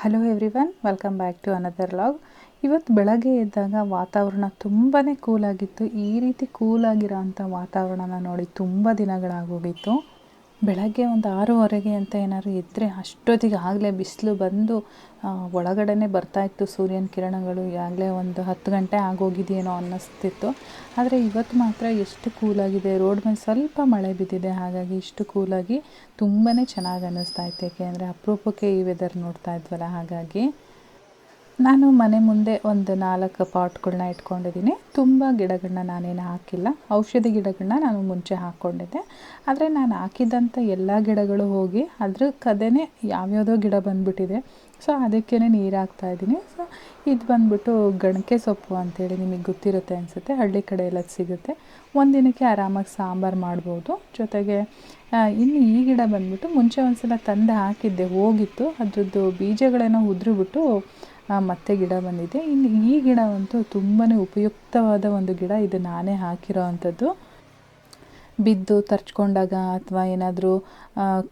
Hello everyone welcome back to another vlog ಇವತ್ತು ಬೆಳಗ್ಗೆ ಎದ್ದಾಗ ವಾತಾವರಣ ತುಂಬಾ ಕೂಲಾಗಿತ್ತು ಈ ರೀತಿ ಕೂಲಾಗಿರೋ ಅಂಥ ವಾತಾವರಣನ ನೋಡಿ ತುಂಬ ದಿನಗಳಾಗೋಗಿತ್ತು. ಬೆಳಗ್ಗೆ ಒಂದು ಆರೂವರೆಗೆ ಅಂತ ಏನಾದ್ರು ಇದ್ದರೆ ಅಷ್ಟೊತ್ತಿಗೆ ಆಗಲೇ ಬಿಸಿಲು ಬಂದು ಒಳಗಡೆ ಒಳಗಡೆನೇ ಬರ್ತಾಯಿತ್ತು ಸೂರ್ಯನ ಕಿರಣಗಳು. ಆಗಲೇ ಒಂದು ಹತ್ತು ಗಂಟೆ ಆಗೋಗಿದೆಯೇನೋ ಅನ್ನಿಸ್ತಿತ್ತು. ಆದರೆ ಇವತ್ತು ಮಾತ್ರ ಎಷ್ಟು ಕೂಲಾಗಿದೆ. ರೋಡ್ ಮೇಲೆ ಸ್ವಲ್ಪ ಮಳೆ ಬಿದ್ದಿದೆ. ಹಾಗಾಗಿ ಇಷ್ಟು ಕೂಲಾಗಿ ತುಂಬಾ ಚೆನ್ನಾಗಿ ಅನ್ನಿಸ್ತಾ ಇತ್ತು. ಯಾಕೆಂದರೆ ಅಪರೂಪಕ್ಕೆ ಈ ವೆದರ್ ನೋಡ್ತಾ ಇದ್ವಲ್ಲ, ಹಾಗಾಗಿ ನಾನು ಮನೆ ಮುಂದೆ ಒಂದು ನಾಲ್ಕು ಪಾಟ್ಗಳನ್ನ ಇಟ್ಕೊಂಡಿದ್ದೀನಿ. ತುಂಬ ಗಿಡಗಳನ್ನ ನಾನೇನು ಹಾಕಿಲ್ಲ. ಔಷಧಿ ಗಿಡಗಳನ್ನ ನಾನು ಮುಂಚೆ ಹಾಕ್ಕೊಂಡಿದ್ದೆ. ಆದರೆ ನಾನು ಹಾಕಿದ್ದಂಥ ಎಲ್ಲ ಗಿಡಗಳು ಹೋಗಿ ಅದ್ರ ಕದೆನೇ ಯಾವ್ಯಾವುದೋ ಗಿಡ ಬಂದ್ಬಿಟ್ಟಿದೆ. ಸೊ ಅದಕ್ಕೇ ನೀರು ಇದ್ದೀನಿ. ಸೊ ಇದು ಬಂದ್ಬಿಟ್ಟು ಗಣಕೆ ಸೊಪ್ಪು ಅಂತೇಳಿ ನಿಮಗೆ ಗೊತ್ತಿರುತ್ತೆ ಅನಿಸುತ್ತೆ. ಹಳ್ಳಿ ಕಡೆ ಎಲ್ಲ ಸಿಗುತ್ತೆ. ಒಂದಿನಕ್ಕೆ ಆರಾಮಾಗಿ ಸಾಂಬಾರು ಮಾಡ್ಬೋದು. ಜೊತೆಗೆ ಇನ್ನು ಈ ಗಿಡ ಬಂದ್ಬಿಟ್ಟು ಮುಂಚೆ ಒಂದು ಸಲ ತಂದು ಹಾಕಿದ್ದೆ. ಹೋಗಿತ್ತು. ಅದ್ರದ್ದು ಬೀಜಗಳೇನೋ ಉದುರಿಬಿಟ್ಟು ಮತ್ತೆ ಗಿಡ ಬಂದಿದೆ. ಇಲ್ಲಿ ಈ ಗಿಡ ಅಂತೂ ತುಂಬಾ ಉಪಯುಕ್ತವಾದ ಒಂದು ಗಿಡ. ಇದು ನಾನೇ ಹಾಕಿರೋ ಅಂಥದ್ದು. ಬಿದ್ದು ತರ್ಚ್ಕೊಂಡಾಗ ಅಥವಾ ಏನಾದರೂ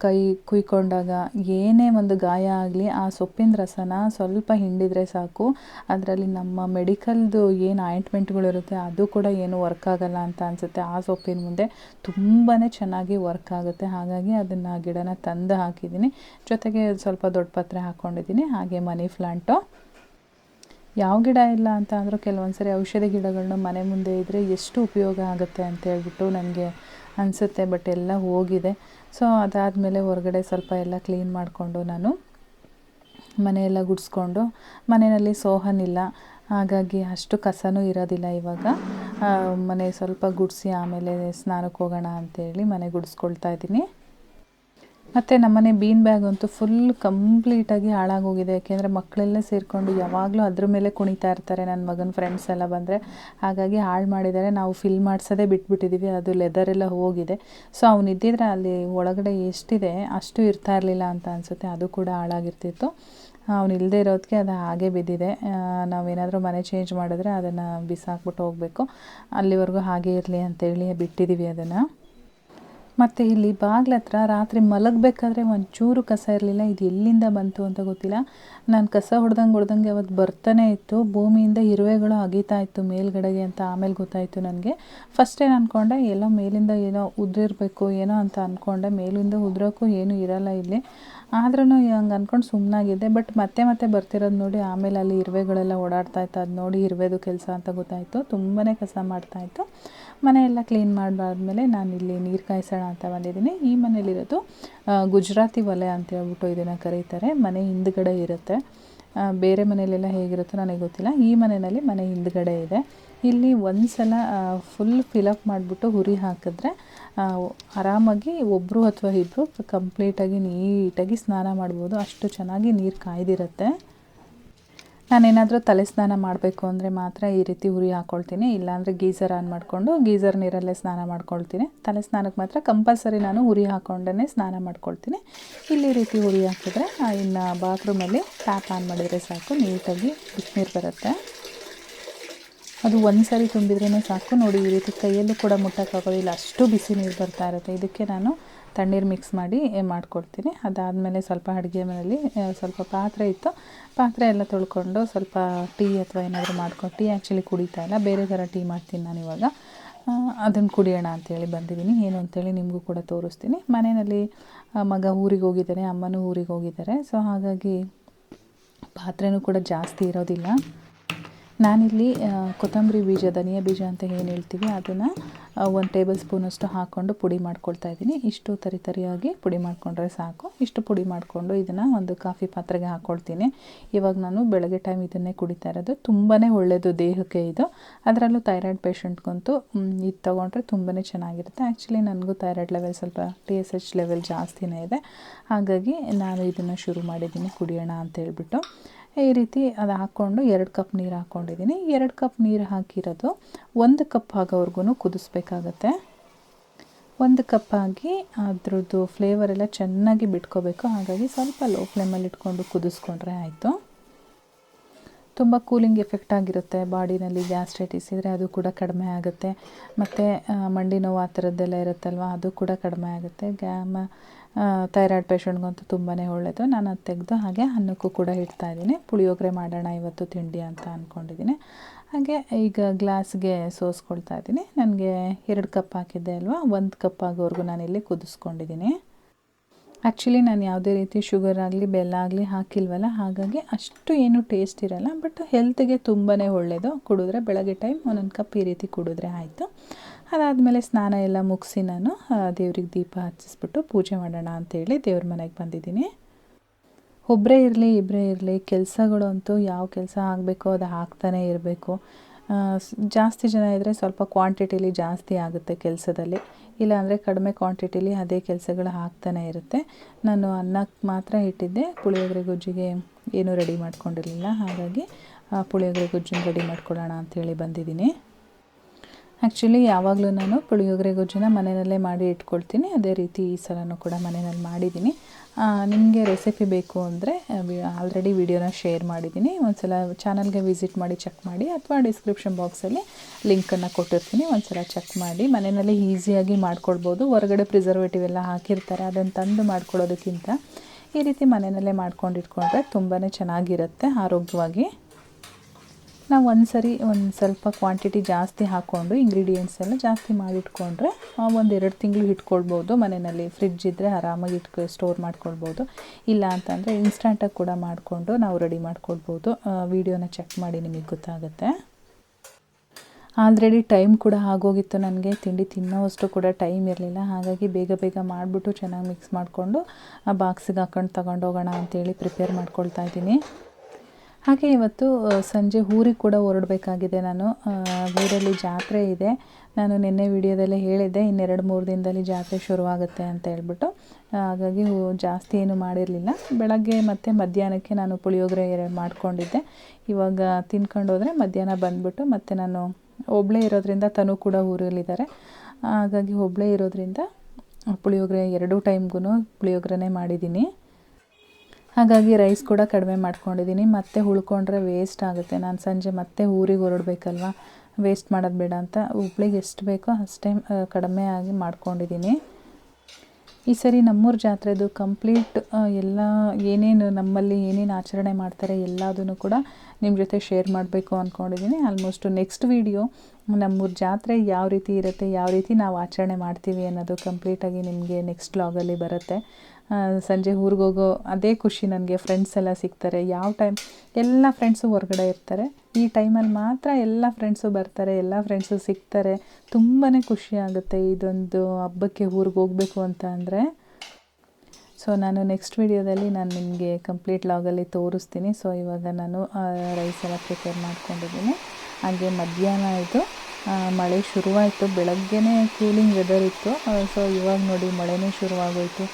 ಕೈ ಕುಯ್ಕೊಂಡಾಗ ಏನೇ ಒಂದು ಗಾಯ ಆಗಲಿ, ಆ ಸೊಪ್ಪಿನ ರಸನ ಸ್ವಲ್ಪ ಹಿಂಡಿದರೆ ಸಾಕು. ಅದರಲ್ಲಿ ನಮ್ಮ ಮೆಡಿಕಲ್ದು ಏನು ಆಯಿಂಟ್ಮೆಂಟ್ಗಳಿರುತ್ತೆ, ಅದು ಕೂಡ ಏನು ವರ್ಕ್ ಆಗಲ್ಲ ಅಂತ ಅನಿಸುತ್ತೆ. ಆ ಸೊಪ್ಪಿನ ಮುಂದೆ ತುಂಬಾ ಚೆನ್ನಾಗಿ ವರ್ಕ್ ಆಗುತ್ತೆ. ಹಾಗಾಗಿ ಅದನ್ನು ಗಿಡನ ತಂದು ಹಾಕಿದ್ದೀನಿ. ಜೊತೆಗೆ ಸ್ವಲ್ಪ ದೊಡ್ಡ ಪತ್ರೆ ಹಾಕ್ಕೊಂಡಿದ್ದೀನಿ ಹಾಗೆ ಮನಿ ಪ್ಲಾಂಟು. ಯಾವ ಗಿಡ ಇಲ್ಲ ಅಂತ ಅಂದರೂ ಕೆಲವೊಂದು ಸರಿ ಔಷಧಿ ಗಿಡಗಳನ್ನ ಮನೆ ಮುಂದೆ ಇದ್ದರೆ ಎಷ್ಟು ಉಪಯೋಗ ಆಗುತ್ತೆ ಅಂತ ಹೇಳ್ಬಿಟ್ಟು ನನಗೆ ಅನಿಸುತ್ತೆ, ಬಟ್ ಎಲ್ಲ ಹೋಗಿದೆ. ಸೊ ಅದಾದಮೇಲೆ ಹೊರಗಡೆ ಸ್ವಲ್ಪ ಎಲ್ಲ ಕ್ಲೀನ್ ಮಾಡಿಕೊಂಡು ನಾನು ಮನೆಯೆಲ್ಲ ಗುಡಿಸ್ಕೊಂಡು, ಮನೆಯಲ್ಲಿ ಸೋಹನಿಲ್ಲ ಹಾಗಾಗಿ ಅಷ್ಟು ಕಸನೂ ಇರೋದಿಲ್ಲ ಇವಾಗ. ಮನೆ ಸ್ವಲ್ಪ ಗುಡಿಸಿ ಆಮೇಲೆ ಸ್ನಾನಕ್ಕೆ ಹೋಗೋಣ ಅಂತೇಳಿ ಮನೆ ಗುಡಿಸ್ಕೊಳ್ತಾ ಇದ್ದೀನಿ. ಮತ್ತು ನಮ್ಮನೆ ಬೀನ್ ಬ್ಯಾಗ್ ಅಂತೂ ಫುಲ್ ಕಂಪ್ಲೀಟಾಗಿ ಹಾಳಾಗೋಗಿದೆ. ಯಾಕೆಂದರೆ ಮಕ್ಕಳೆಲ್ಲ ಸೇರಿಕೊಂಡು ಯಾವಾಗಲೂ ಅದ್ರ ಮೇಲೆ ಕುಣಿತಾ ಇರ್ತಾರೆ ನನ್ನ ಮಗನ ಫ್ರೆಂಡ್ಸ್ ಎಲ್ಲ ಬಂದರೆ. ಹಾಗಾಗಿ ಹಾಳು ಮಾಡಿದ್ದಾರೆ ನಾವು ಫಿಲ್ ಮಾಡಿಸೋದೇ ಬಿಟ್ಬಿಟ್ಟಿದ್ದೀವಿ ಅದು ಲೆದರ್ ಎಲ್ಲ ಹೋಗಿದೆ. ಸೊ ಅವ್ನು ಇದ್ದಿದ್ರೆ ಅಲ್ಲಿ ಒಳಗಡೆ ಎಷ್ಟಿದೆ, ಅಷ್ಟು ಇರ್ತಾ ಇರಲಿಲ್ಲ ಅಂತ ಅನಿಸುತ್ತೆ. ಅದು ಕೂಡ ಹಾಳಾಗಿರ್ತಿತ್ತು. ಅವನು ಇಲ್ಲದೆ ಇರೋದಕ್ಕೆ ಅದು ಹಾಗೆ ಬಿದ್ದಿದೆ. ನಾವೇನಾದರೂ ಮನೆ ಚೇಂಜ್ ಮಾಡಿದ್ರೆ ಅದನ್ನು ಬಿಸಾಕ್ಬಿಟ್ಟು ಹೋಗಬೇಕು. ಅಲ್ಲಿವರೆಗೂ ಹಾಗೆ ಇರಲಿ ಅಂತೇಳಿ ಬಿಟ್ಟಿದ್ದೀವಿ ಅದನ್ನು. ಮತ್ತು ಇಲ್ಲಿ ಬಾಗ್ಲ ಹತ್ರ ರಾತ್ರಿ ಮಲಗಬೇಕಾದ್ರೆ ಒಂಚೂರು ಕಸ ಇರಲಿಲ್ಲ. ಇದು ಎಲ್ಲಿಂದ ಬಂತು ಅಂತ ಗೊತ್ತಿಲ್ಲ. ನಾನು ಕಸ ಹೊಡೆದಂಗೆ ಹೊಡೆದಂಗೆ ಅವತ್ತು ಬರ್ತಾನೆ ಇತ್ತು. ಭೂಮಿಯಿಂದ ಇರುವೆಗಳು ಅಗೀತಾ ಇತ್ತು ಮೇಲ್ಗಡೆಗೆ ಅಂತ ಆಮೇಲೆ ಗೊತ್ತಾಯಿತು ನನಗೆ. ಫಸ್ಟ್ ಏನು ಅಂದ್ಕೊಂಡೆ ಎಲ್ಲೋ ಮೇಲಿಂದ ಏನೋ ಉದುರಿರಬೇಕು ಏನೋ ಅಂತ ಅಂದ್ಕೊಂಡೆ ಮೇಲಿಂದ ಉದ್ರೋಕ್ಕೂ ಏನೂ ಇರಲ್ಲ ಇಲ್ಲಿ. ಆದ್ರೂ ಹಂಗೆ ಅಂದ್ಕೊಂಡು ಸುಮ್ಮನಾಗಿದ್ದೆ ಬಟ್ ಮತ್ತೆ ಮತ್ತೆ ಬರ್ತಿರೋದು ನೋಡಿ ಆಮೇಲೆ ಅಲ್ಲಿ ಇರುವೆಗಳೆಲ್ಲ ಓಡಾಡ್ತಾ ಇತ್ತು. ಅದು ನೋಡಿ ಇರುವೆದು ಕೆಲಸ ಅಂತ ಗೊತ್ತಾಯಿತು. ತುಂಬಾ ಕಸ ಮಾಡ್ತಾಯಿತ್ತು ಮನೆಯೆಲ್ಲ ಕ್ಲೀನ್ ಮಾಡಾದ್ಮೇಲೆ ನಾನು ಇಲ್ಲಿ ನೀರು ಕಾಯಿಸೋಣ ಅಂತ ಬಂದಿದ್ದೀನಿ. ಈ ಮನೇಲಿರೋದು ಗುಜರಾತಿ ಒಲೆ ಅಂತ ಹೇಳ್ಬಿಟ್ಟು ಇದನ್ನು ಕರೀತಾರೆ. ಮನೆ ಹಿಂದ್ಗಡೆ ಇರುತ್ತೆ. ಬೇರೆ ಮನೆಯಲ್ಲೆಲ್ಲ ಹೇಗಿರುತ್ತೋ ನನಗೆ ಗೊತ್ತಿಲ್ಲ. ಈ ಮನೆಯಲ್ಲಿ ಮನೆ ಹಿಂದ್ಗಡೆ ಇದೆ. ಇಲ್ಲಿ ಒಂದು ಸಲ ಫುಲ್ ಫಿಲಪ್ ಮಾಡಿಬಿಟ್ಟು ಹುರಿ ಹಾಕಿದ್ರೆ ಆರಾಮಾಗಿ ಒಬ್ಬರು ಅಥವಾ ಇಬ್ಬರು ಕಂಪ್ಲೀಟಾಗಿ ನೀಟಾಗಿ ಸ್ನಾನ ಮಾಡ್ಬೋದು. ಅಷ್ಟು ಚೆನ್ನಾಗಿ ನೀರು ಕಾಯ್ದಿರುತ್ತೆ. ನಾನೇನಾದರೂ ತಲೆ ಸ್ನಾನ ಮಾಡಬೇಕು ಅಂದರೆ ಮಾತ್ರ ಈ ರೀತಿ ಉರಿ ಹಾಕ್ಕೊಳ್ತೀನಿ ಇಲ್ಲಾಂದರೆ ಗೀಸರ್ ಆನ್ ಮಾಡಿಕೊಂಡು ಗೀಸರ್ ನೀರಲ್ಲೇ ಸ್ನಾನ ಮಾಡ್ಕೊಳ್ತೀನಿ. ತಲೆ ಸ್ನಾನಕ್ಕೆ ಮಾತ್ರ ಕಂಪಲ್ಸರಿ ನಾನು ಉರಿ ಹಾಕ್ಕೊಂಡೇ ಸ್ನಾನ ಮಾಡ್ಕೊಳ್ತೀನಿ. ಇಲ್ಲಿ ರೀತಿ ಉರಿ ಹಾಕಿದ್ರೆ ಇನ್ನು ಬಾತ್ರೂಮಲ್ಲಿ ಟ್ಯಾಪ್ ಆನ್ ಮಾಡಿದರೆ ಸಾಕು, ನೀಟಾಗಿ ಬಿಸಿನೀರು ಬರುತ್ತೆ. ಅದು ಒಂದು ಸರಿ ತುಂಬಿದ್ರೇ ಸಾಕು. ನೋಡಿ, ಈ ರೀತಿ ಕೈಯಲ್ಲೂ ಕೂಡ ಮುಟ್ಟಕ್ಕಾಗೋದಿಲ್ಲ. ಅಷ್ಟು ಬಿಸಿ ನೀರು ಬರ್ತಾ ಇರುತ್ತೆ. ಇದಕ್ಕೆ ನಾನು ತಣ್ಣೀರು ಮಿಕ್ಸ್ ಮಾಡಿ ಮಾಡಿಕೊಡ್ತೀನಿ. ಅದಾದಮೇಲೆ ಸ್ವಲ್ಪ ಅಡುಗೆ ಮನೆಯಲ್ಲಿ ಸ್ವಲ್ಪ ಪಾತ್ರೆ ಇತ್ತು. ಪಾತ್ರೆ ಎಲ್ಲ ತೊಳ್ಕೊಂಡು ಸ್ವಲ್ಪ ಟೀ ಅಥವಾ ಏನಾದರೂ ಮಾಡ್ಕೊಂಡು ಟೀ ಆ್ಯಕ್ಚುಲಿ ಕುಡಿತಾ ಇಲ್ಲ. ಬೇರೆ ಥರ ಟೀ ಮಾಡ್ತೀನಿ ನಾನು ಇವಾಗ. ಅದನ್ನು ಕುಡಿಯೋಣ ಅಂತೇಳಿ ಬಂದಿದ್ದೀನಿ. ಏನು ಅಂತೇಳಿ ನಿಮಗೂ ಕೂಡ ತೋರಿಸ್ತೀನಿ. ಮನೆಯಲ್ಲಿ ಮಗ ಊರಿಗೆ ಹೋಗಿದ್ದಾರೆ, ಅಮ್ಮನೂ ಊರಿಗೆ ಹೋಗಿದ್ದಾರೆ. ಸೊ ಹಾಗಾಗಿ ಪಾತ್ರೆನೂ ಕೂಡ ಜಾಸ್ತಿ ಇರೋದಿಲ್ಲ. ನಾನಿಲ್ಲಿ ಕೊತ್ತಂಬರಿ ಬೀಜ, ಧನಿಯಾ ಬೀಜ ಅಂತ ಏನು ಹೇಳ್ತೀವಿ, ಅದನ್ನು ಒಂದು ಟೇಬಲ್ ಸ್ಪೂನಷ್ಟು ಹಾಕ್ಕೊಂಡು ಪುಡಿ ಮಾಡ್ಕೊಳ್ತಾ ಇದ್ದೀನಿ. ಇಷ್ಟು ತರಿ ತರಿಯಾಗಿ ಪುಡಿ ಮಾಡಿಕೊಂಡ್ರೆ ಸಾಕು. ಇಷ್ಟು ಪುಡಿ ಮಾಡಿಕೊಂಡು ಇದನ್ನು ಒಂದು ಕಾಫಿ ಪಾತ್ರೆಗೆ ಹಾಕ್ಕೊಳ್ತೀನಿ ಇವಾಗ ನಾನು ಬೆಳಗ್ಗೆ ಟೈಮ್ ಇದನ್ನೇ ಕುಡಿತಾ ಇರೋದು. ತುಂಬಾ ಒಳ್ಳೆಯದು ದೇಹಕ್ಕೆ ಇದು. ಅದರಲ್ಲೂ ಥೈರಾಯ್ಡ್ ಪೇಷಂಟ್ಗಂತೂ ಇದು ತೊಗೊಂಡ್ರೆ ತುಂಬಾ ಚೆನ್ನಾಗಿರುತ್ತೆ. ಆ್ಯಕ್ಚುಲಿ ನನಗೂ ಥೈರಾಯ್ಡ್ ಲೆವೆಲ್ ಸ್ವಲ್ಪ ಟಿ ಎಸ್ ಎಚ್ ಲೆವೆಲ್ ಜಾಸ್ತಿನೇ ಇದೆ. ಹಾಗಾಗಿ ನಾನು ಇದನ್ನು ಶುರು ಮಾಡಿದ್ದೀನಿ ಕುಡಿಯೋಣ ಅಂತ ಹೇಳ್ಬಿಟ್ಟು. ಈ ರೀತಿ ಅದು ಹಾಕ್ಕೊಂಡು ಎರಡು ಕಪ್ ನೀರು ಹಾಕ್ಕೊಂಡಿದ್ದೀನಿ. ಎರಡು ಕಪ್ ನೀರು ಹಾಕಿರೋದು ಒಂದು ಕಪ್ ಆಗೋವರೆಗೂ ಕುದಿಸ್ಬೇಕಾಗತ್ತೆ. ಒಂದು ಕಪ್ ಆಗಿ ಅದ್ರದ್ದು ಫ್ಲೇವರ್ ಎಲ್ಲ ಚೆನ್ನಾಗಿ ಬಿಟ್ಕೋಬೇಕು. ಹಾಗಾಗಿ ಸ್ವಲ್ಪ ಲೋ ಫ್ಲೇಮಲ್ಲಿ ಇಟ್ಕೊಂಡು ಕುದಿಸ್ಕೊಂಡ್ರೆ ಆಯಿತು. ತುಂಬ ಕೂಲಿಂಗ್ ಎಫೆಕ್ಟ್ ಆಗಿರುತ್ತೆ. ಬಾಡಿನಲ್ಲಿ ಗ್ಯಾಸ್ಟ್ರೈಟಿಸ್ ಇದ್ದರೆ ಅದು ಕೂಡ ಕಡಿಮೆ ಆಗುತ್ತೆ. ಮತ್ತು ಮಂಡಿ ನೋವು ಆ ಥರದ್ದೆಲ್ಲ ಇರುತ್ತಲ್ವ, ಅದು ಕೂಡ ಕಡಿಮೆ ಆಗುತ್ತೆ. ಗ್ಯಾಮ ಥೈರಾಯ್ಡ್ ಪೇಷಂಟ್ಗಂತೂ ತುಂಬಾ ಒಳ್ಳೆಯದು ನಾನು ಅದು ತೆಗೆದು ಹಾಗೆ ಅನ್ನಕ್ಕೂ ಕೂಡ ಇಡ್ತಾ ಇದ್ದೀನಿ. ಪುಳಿಯೋಗರೆ ಮಾಡೋಣ, ಇವತ್ತು ತಿಂಡಿ ಅಂತ ಅಂದ್ಕೊಂಡಿದ್ದೀನಿ ಹಾಗೆ ಈಗ ಗ್ಲಾಸ್ಗೆ ಸೋಸ್ಕೊಳ್ತಾ ಇದ್ದೀನಿ. ನನಗೆ ಎರಡು ಕಪ್ ಹಾಕಿದ್ದೆ ಅಲ್ವಾ? ಒಂದು ಕಪ್ ಆಗೋವರೆಗೂ ಇಲ್ಲಿ ಕುದಿಸ್ಕೊಂಡಿದ್ದೀನಿ. ಆ್ಯಕ್ಚುಲಿ ನಾನು ಯಾವುದೇ ರೀತಿ ಶುಗರ್ ಆಗಲಿ, ಬೆಲ್ಲ ಆಗಲಿ ಹಾಕಿಲ್ವಲ್ಲ? ಹಾಗಾಗಿ ಅಷ್ಟು ಏನು ಟೇಸ್ಟ್ ಇರಲ್ಲ. ಬಟ್ ಹೆಲ್ತ್ಗೆ ತುಂಬಾ ಒಳ್ಳೆಯದು ಕುಡಿದ್ರೆ ಬೆಳಗ್ಗೆ ಟೈಮ್ ಒಂದೊಂದು ಕಪ್ ಈ ರೀತಿ ಕುಡಿದ್ರೆ ಆಯಿತು. ಅದಾದಮೇಲೆ ಸ್ನಾನ ಎಲ್ಲ ಮುಗಿಸಿ ನಾನು ದೇವ್ರಿಗೆ ದೀಪ ಹಚ್ಚಿಸ್ಬಿಟ್ಟು ಪೂಜೆ ಮಾಡೋಣ ಅಂತೇಳಿ ದೇವ್ರ ಮನೆಗೆ ಬಂದಿದ್ದೀನಿ. ಒಬ್ಬರೇ ಇರಲಿ ಇಬ್ಬರೇ ಇರಲಿ, ಕೆಲಸಗಳು ಅಂತೂ ಯಾವ ಕೆಲಸ ಆಗಬೇಕೋ ಅದು ಆಗ್ತಾನೇ ಇರಬೇಕು. ಜಾಸ್ತಿ ಜನ ಇದ್ದರೆ ಸ್ವಲ್ಪ ಕ್ವಾಂಟಿಟಿಲಿ ಜಾಸ್ತಿ ಆಗುತ್ತೆ ಕೆಲಸದಲ್ಲಿ. ಇಲ್ಲಾಂದರೆ ಕಡಿಮೆ ಕ್ವಾಂಟಿಟಿಲಿ ಅದೇ ಕೆಲಸಗಳು ಆಗ್ತಾನೆ ಇರುತ್ತೆ. ನಾನು ಅನ್ನಕ್ಕೆ ಮಾತ್ರ ಇಟ್ಟಿದ್ದೆ. ಪುಳಿಯೋಗರೆ ಗೊಜ್ಜಿಗೆ ಏನೂ ರೆಡಿ ಮಾಡ್ಕೊಂಡಿರಲಿಲ್ಲ. ಹಾಗಾಗಿ ಪುಳಿಯೋಗರೆ ಗೊಜ್ಜನ್ನು ರೆಡಿ ಮಾಡ್ಕೊಳ್ಳೋಣ ಅಂಥೇಳಿ ಬಂದಿದ್ದೀನಿ. ಆ್ಯಕ್ಚುಲಿ ಯಾವಾಗಲೂ ನಾನು ಪುಳಿಯೋಗರೆ ಗೊಜ್ಜನ್ನ ಮನೆಯಲ್ಲೇ ಮಾಡಿ ಇಟ್ಕೊಳ್ತೀನಿ. ಅದೇ ರೀತಿ ಈ ಸಲನೂ ಕೂಡ ಮನೆಯಲ್ಲಿ ಮಾಡಿದ್ದೀನಿ. ನಿಮಗೆ ರೆಸಿಪಿ ಬೇಕು ಅಂದರೆ ಆಲ್ರೆಡಿ ವಿಡಿಯೋನ ಶೇರ್ ಮಾಡಿದ್ದೀನಿ. ಒಂದು ಸಲ ಚಾನಲ್ಗೆ ವಿಸಿಟ್ ಮಾಡಿ ಚೆಕ್ ಮಾಡಿ, ಅಥವಾ ಡಿಸ್ಕ್ರಿಪ್ಷನ್ ಬಾಕ್ಸಲ್ಲಿ ಲಿಂಕನ್ನು ಕೊಟ್ಟಿರ್ತೀನಿ. ಒಂದು ಸಲ ಚೆಕ್ ಮಾಡಿ. ಮನೆಯಲ್ಲಿ ಈಸಿಯಾಗಿ ಮಾಡ್ಕೊಳ್ಬೋದು. ಹೊರಗಡೆ ಪ್ರಿಸರ್ವೇಟಿವ್ ಎಲ್ಲ ಹಾಕಿರ್ತಾರೆ. ಅದನ್ನು ತಂದು ಮಾಡ್ಕೊಳ್ಳೋದಕ್ಕಿಂತ ಈ ರೀತಿ ಮನೆಯಲ್ಲೇ ಮಾಡ್ಕೊಂಡು ಇಟ್ಕೊಂಡ್ರೆ ತುಂಬಾ ಚೆನ್ನಾಗಿರುತ್ತೆ ಆರೋಗ್ಯವಾಗಿ. ನಾವು ಒಂದು ಸರಿ ಒಂದು ಸ್ವಲ್ಪ ಕ್ವಾಂಟಿಟಿ ಜಾಸ್ತಿ ಹಾಕ್ಕೊಂಡು ಇಂಗ್ರೀಡಿಯೆಂಟ್ಸ್ ಎಲ್ಲ ಜಾಸ್ತಿ ಮಾಡಿಟ್ಕೊಂಡ್ರೆ ಒಂದು ಎರಡು ತಿಂಗಳು ಇಟ್ಕೊಳ್ಬೋದು ಮನೆಯಲ್ಲಿ ಫ್ರಿಡ್ಜ್ ಇದ್ದರೆ ಆರಾಮಾಗಿ ಇಟ್ಕೊ ಸ್ಟೋರ್ ಮಾಡ್ಕೊಳ್ಬೋದು. ಇಲ್ಲ ಅಂತಂದರೆ ಇನ್ಸ್ಟಂಟಾಗಿ ಕೂಡ ಮಾಡಿಕೊಂಡು ನಾವು ರೆಡಿ ಮಾಡ್ಕೊಳ್ಬೋದು. ವೀಡಿಯೋನ ಚೆಕ್ ಮಾಡಿ ನಿಮಗೆ ಗೊತ್ತಾಗುತ್ತೆ. ಆಲ್ರೆಡಿ ಟೈಮ್ ಕೂಡ ಆಗೋಗಿತ್ತು ನನಗೆ. ತಿಂಡಿ ತಿನ್ನೋವಷ್ಟು ಕೂಡ ಟೈಮ್ ಇರಲಿಲ್ಲ. ಹಾಗಾಗಿ ಬೇಗ ಬೇಗ ಮಾಡಿಬಿಟ್ಟು ಚೆನ್ನಾಗಿ ಮಿಕ್ಸ್ ಮಾಡಿಕೊಂಡು, ಆ ಬಾಕ್ಸಿಗೆ ಹಾಕೊಂಡು ತಗೊಂಡೋಗೋಣ ಅಂತೇಳಿ ಪ್ರಿಪೇರ್ ಮಾಡ್ಕೊಳ್ತಾ ಇದ್ದೀನಿ. ಹಾಗೆ ಇವತ್ತು ಸಂಜೆ ಊರಿಗೆ ಕೂಡ ಹೊರಡಬೇಕಾಗಿದೆ ನಾನು. ಊರಲ್ಲಿ ಜಾತ್ರೆ ಇದೆ. ನಾನು ನಿನ್ನೆ ವಿಡಿಯೋದಲ್ಲೇ ಹೇಳಿದ್ದೆ, ಇನ್ನೆರಡು ಮೂರು ದಿನದಲ್ಲಿ ಜಾತ್ರೆ ಶುರುವಾಗುತ್ತೆ ಅಂತ ಹೇಳ್ಬಿಟ್ಟು. ಹಾಗಾಗಿ ಜಾಸ್ತಿ ಏನು ಮಾಡಿರಲಿಲ್ಲ. ಬೆಳಗ್ಗೆ ಮತ್ತು ಮಧ್ಯಾಹ್ನಕ್ಕೆ ನಾನು ಪುಳಿಯೋಗರೆ ಮಾಡ್ಕೊಂಡಿದ್ದೆ. ಇವಾಗ ತಿನ್ಕೊಂಡು ಹೋದರೆ ಮಧ್ಯಾಹ್ನ ಬಂದುಬಿಟ್ಟು ಮತ್ತು ನಾನು ಒಬ್ಬಳೇ ಇರೋದ್ರಿಂದ ತನು ಕೂಡ ಊರಲ್ಲಿದ್ದಾರೆ. ಹಾಗಾಗಿ ಒಬ್ಬಳೇ ಇರೋದ್ರಿಂದ ಪುಳಿಯೋಗರೆ ಎರಡೂ ಟೈಮ್ಗೂ ಪುಳಿಯೋಗರೆನೇ ಮಾಡಿದ್ದೀನಿ. ಹಾಗಾಗಿ ರೈಸ್ ಕೂಡ ಕಡಿಮೆ ಮಾಡ್ಕೊಂಡಿದ್ದೀನಿ. ಮತ್ತೆ ಉಳ್ಕೊಂಡ್ರೆ ವೇಸ್ಟ್ ಆಗುತ್ತೆ. ನಾನು ಸಂಜೆ ಮತ್ತೆ ಊರಿಗೆ ಹೊರಡ್ಬೇಕಲ್ವ? ವೇಸ್ಟ್ ಮಾಡೋದು ಬೇಡ ಅಂತ. ಹುಬ್ಳಿಗೆ ಎಷ್ಟು ಬೇಕೋ ಅಷ್ಟೇ ಕಡಿಮೆ ಆಗಿ ಮಾಡ್ಕೊಂಡಿದ್ದೀನಿ. ಈ ಸರಿ ನಮ್ಮೂರ ಜಾತ್ರೆದು ಕಂಪ್ಲೀಟ್ ಎಲ್ಲ ಏನೇನು ನಮ್ಮಲ್ಲಿ ಏನೇನು ಆಚರಣೆ ಮಾಡ್ತಾರೆ ಎಲ್ಲದನ್ನು ಕೂಡ ನಿಮ್ಮ ಜೊತೆ ಶೇರ್ ಮಾಡಬೇಕು ಅಂದ್ಕೊಂಡಿದ್ದೀನಿ ಆಲ್ಮೋಸ್ಟ್ ನೆಕ್ಸ್ಟ್ ವೀಡಿಯೋ ನಮ್ಮೂರ ಜಾತ್ರೆ ಯಾವ ರೀತಿ ಇರುತ್ತೆ, ಯಾವ ರೀತಿ ನಾವು ಆಚರಣೆ ಮಾಡ್ತೀವಿ ಅನ್ನೋದು ಕಂಪ್ಲೀಟಾಗಿ ನಿಮಗೆ ನೆಕ್ಸ್ಟ್ ಬ್ಲಾಗಲ್ಲಿ ಬರುತ್ತೆ. ಸಂಜೆ ಊರಿಗೆ ಹೋಗೋ ಅದೇ ಖುಷಿ ನನಗೆ. ಫ್ರೆಂಡ್ಸ್ ಎಲ್ಲ ಸಿಗ್ತಾರೆ. ಯಾವ ಟೈಮ್ ಎಲ್ಲ ಫ್ರೆಂಡ್ಸು ಹೊರಗಡೆ ಇರ್ತಾರೆ. ಈ ಟೈಮಲ್ಲಿ ಮಾತ್ರ ಎಲ್ಲ ಫ್ರೆಂಡ್ಸು ಬರ್ತಾರೆ. ಎಲ್ಲ ಫ್ರೆಂಡ್ಸು ಸಿಗ್ತಾರೆ. ತುಂಬಾ ಖುಷಿ ಆಗುತ್ತೆ ಇದೊಂದು ಹಬ್ಬಕ್ಕೆ ಊರಿಗೆ ಹೋಗಬೇಕು ಅಂತ ಅಂದರೆ. ಸೊ ನಾನು ನೆಕ್ಸ್ಟ್ ವೀಡಿಯೋದಲ್ಲಿ ನಾನು ನಿಮಗೆ ಕಂಪ್ಲೀಟ್ ಲಾಗಲ್ಲಿ ತೋರಿಸ್ತೀನಿ. ಸೊ ಇವಾಗ ನಾನು ರೈಸ್ ಎಲ್ಲ ಪ್ರಿಪೇರ್ ಮಾಡ್ಕೊಂಡಿದ್ದೀನಿ. ಹಾಗೆ ಮಧ್ಯಾಹ್ನ ಇದು ಮಳೆ ಶುರುವಾಯಿತು. ಬೆಳಗ್ಗೆನೇ ಕೂಲಿಂಗ್ ವೆದರ್ ಇತ್ತು. ಸೊ ಇವಾಗ ನೋಡಿ ಮಳೆನೇ ಶುರುವಾಗೋಯಿತು.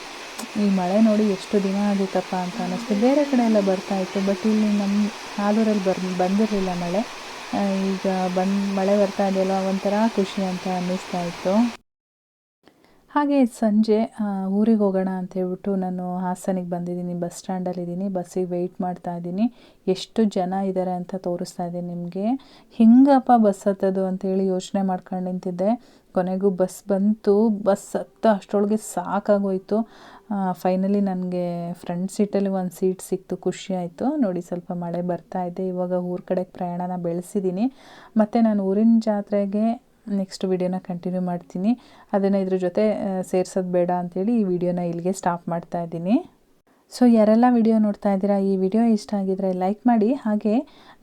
ಈ ಮಳೆ ನೋಡಿ ಎಷ್ಟು ದಿನ ಆಗಿತ್ತಪ್ಪ ಅಂತ ಅನ್ನಿಸ್ತು. ಬೇರೆ ಕಡೆ ಎಲ್ಲ ಬರ್ತಾ ಇತ್ತು ಬಟ್ ಇಲ್ಲಿ ನಮ್ಮ ಹಾಲೂರಲ್ಲಿ ಬರ್, ಬಂದಿರಲಿಲ್ಲ ಮಳೆ. ಈಗ ಬಂದು, ಮಳೆ ಬರ್ತಾ ಇದೆಯಲ್ಲ, ಒಂಥರ ಖುಷಿ ಅಂತ ಅನ್ನಿಸ್ತಾ ಇತ್ತು. ಹಾಗೆ ಸಂಜೆ ಊರಿಗೆ ಹೋಗೋಣ ಅಂತ ಹೇಳ್ಬಿಟ್ಟು ನಾನು ಹಾಸನಿಗೆ ಬಂದಿದ್ದೀನಿ, ಬಸ್ ಸ್ಟ್ಯಾಂಡಲ್ಲಿದ್ದೀನಿ ಬಸ್ಸಿಗೆ ವೆಯ್ಟ್ ಮಾಡ್ತಾ ಇದ್ದೀನಿ. ಎಷ್ಟು ಜನ ಇದ್ದಾರೆ ಅಂತ ತೋರಿಸ್ತಾ ಇದ್ದೀನಿ ನಿಮಗೆ. ಹಿಂಗಪ್ಪ ಬಸ್ ಹತ್ತೋದು ಅಂತೇಳಿ ಯೋಚನೆ ಮಾಡ್ಕೊಂಡು ನಿಂತಿದ್ದೆ. ಕೊನೆಗೂ ಬಸ್ ಬಂತು, ಬಸ್ ಹತ್ತ ಅಷ್ಟರೊಳಗೆ ಸಾಕಾಗೋಯಿತು. ಫೈನಲಿ ನನಗೆ ಫ್ರಂಟ್ ಸೀಟಲ್ಲಿ ಒಂದು ಸೀಟ್ ಸಿಕ್ತು, ಖುಷಿ ಆಯಿತು. ನೋಡಿ ಸ್ವಲ್ಪ ಮಳೆ ಬರ್ತಾ ಇದೆ. ಇವಾಗ ಊರ ಕಡೆಗೆ ಪ್ರಯಾಣನ ಬೆಳೆಸಿದ್ದೀನಿ ಮತ್ತು ನಾನು ಊರಿನ ಜಾತ್ರೆಗೆ ನೆಕ್ಸ್ಟ್ ವಿಡಿಯೋನ ಕಂಟಿನ್ಯೂ ಮಾಡ್ತೀನಿ. ಅದನ್ನು ಇದ್ರ ಜೊತೆ ಸೇರ್ಸೋದು ಬೇಡ ಅಂಥೇಳಿ ಈ ವಿಡಿಯೋನ ಇಲ್ಲಿಗೆ ಸ್ಟಾಪ್ ಮಾಡ್ತಾ ಇದ್ದೀನಿ. ಸೊ ಯಾರೆಲ್ಲ ವಿಡಿಯೋ ನೋಡ್ತಾ ಇದ್ದೀರಾ, ಈ ವಿಡಿಯೋ ಇಷ್ಟ ಆಗಿದ್ರೆ ಲೈಕ್ ಮಾಡಿ. ಹಾಗೆ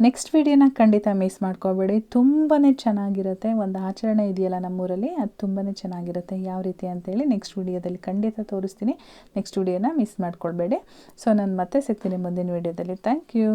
ನೆಕ್ಸ್ಟ್ ವಿಡಿಯೋನ ಖಂಡಿತ ಮಿಸ್ ಮಾಡ್ಕೋಬೇಡಿ. ತುಂಬಾ ಚೆನ್ನಾಗಿರುತ್ತೆ. ಒಂದು ಆಚರಣೆ ಇದೆಯಲ್ಲ ನಮ್ಮೂರಲ್ಲಿ, ಅದು ತುಂಬಾ ಚೆನ್ನಾಗಿರುತ್ತೆ. ಯಾವ ರೀತಿ ಅಂತೇಳಿ ನೆಕ್ಸ್ಟ್ ವಿಡಿಯೋದಲ್ಲಿ ಖಂಡಿತ ತೋರಿಸ್ತೀನಿ. ನೆಕ್ಸ್ಟ್ ವಿಡಿಯೋನ ಮಿಸ್ ಮಾಡ್ಕೊಳ್ಬೇಡಿ. ಸೊ ನಾನು ಮತ್ತೆ ಸಿಗ್ತೀನಿ ಮುಂದಿನ ವಿಡಿಯೋದಲ್ಲಿ. Thank you.